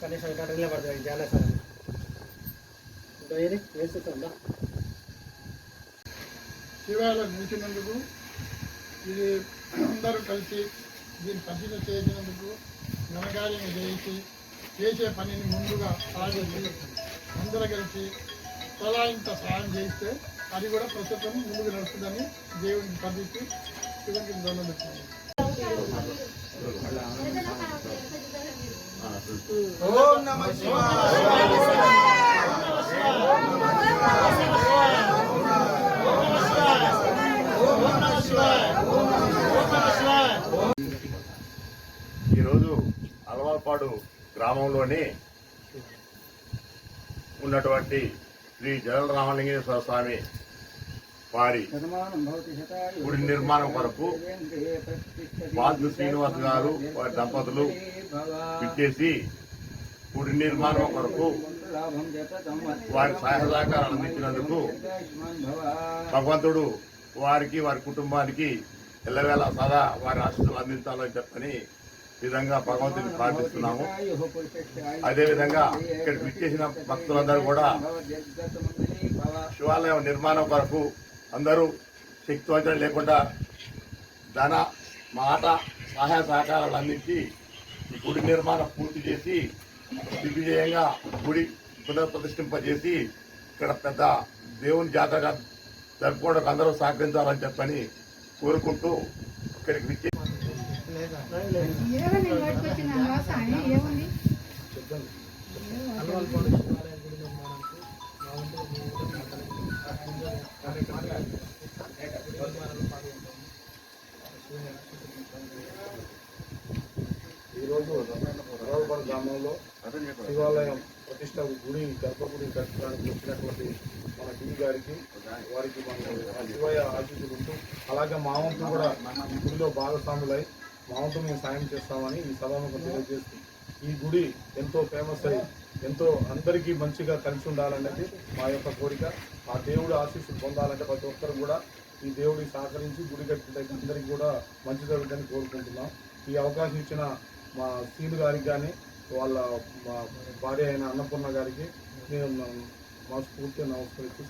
కనీసం ఇక్కడ నిలబడతాయి చాలా సార్ ఏది? వేస్తుందా శివాలయం నిలిచినందుకు ఇది అందరూ కలిసి దీన్ని పరిశీలన చేసినందుకు ఘనకార్యం చేసి చేసే పనిని ముందుగా సాగించి అందరూ కలిసి తలా ఇంత సహాయం చేస్తే అది కూడా ప్రస్తుతం ముందుకు నడుస్తుందని దేవుడిని పంపించి శివునికి దండం పెట్టింది ఓం నమ ఈరోజు అలవాల్పాడు గ్రామంలోని ఉన్నటువంటి శ్రీ జగల్ రామలింగేశ్వర స్వామి వారి గుడి నిర్మాణం కొరకు బాద్దు శ్రీనివాస్ గారు వారి దంపతులు ఇచ్చేసి గుడి నిర్మాణం కొరకు వారి సహాయ సహకారాలు అందించినందుకు భగవంతుడు వారికి వారి కుటుంబానికి ఎల్లవేళ సదా వారి ఆశీస్సులు అందించాలని చెప్పని విధంగా భగవంతుని ప్రార్థిస్తున్నాము. అదేవిధంగా ఇక్కడికి విచ్చేసిన భక్తులందరూ కూడా శివాలయం నిర్మాణం కొరకు అందరూ శక్తివంచన లేకుండా ధన మాట సహాయ సహకారాలు అందించి ఈ గుడి నిర్మాణం పూర్తి చేసి దిగ్విజయంగా గుడి పునఃప్రతిష్ఠింపజేసి ఇక్కడ పెద్ద దేవుని జాతరగా జరుపుకోవడానికి అందరూ సహకరించాలని చెప్పని కోరుకుంటూ ఇక్కడికి విచ్చే ఏముంది ఈరోజు రావుపాడు గ్రామంలో శివాలయం ప్రతిష్ట గుడి గర్భగుడి కట్టడానికి వచ్చినటువంటి మన గిరి గారికి వారికి మన శివయ్య ఆశీస్సులు ఉంటూ అలాగే మా వంతు కూడా గుడిలో భాగస్వాములై మా వంతు మేము సాయం చేస్తామని ఈ సభను తెలియజేస్తుంది ఈ గుడి ఎంతో ఫేమస్ అయి ఎంతో అందరికీ మంచిగా కలిసి ఉండాలనేది మా యొక్క కోరిక. ఆ దేవుడు ఆశీస్సులు పొందాలంటే ప్రతి ఒక్కరు కూడా ఈ దేవుడికి సహకరించి గుడి కట్టిన అందరికీ కూడా మంచి జరుగుతుందని కోరుకుంటున్నాం. ఈ అవకాశం ఇచ్చిన మా సీను గారికి కానీ వాళ్ళ మా భార్య అయిన అన్నపూర్ణ గారికి నేను మా నమస్కరిస్తూ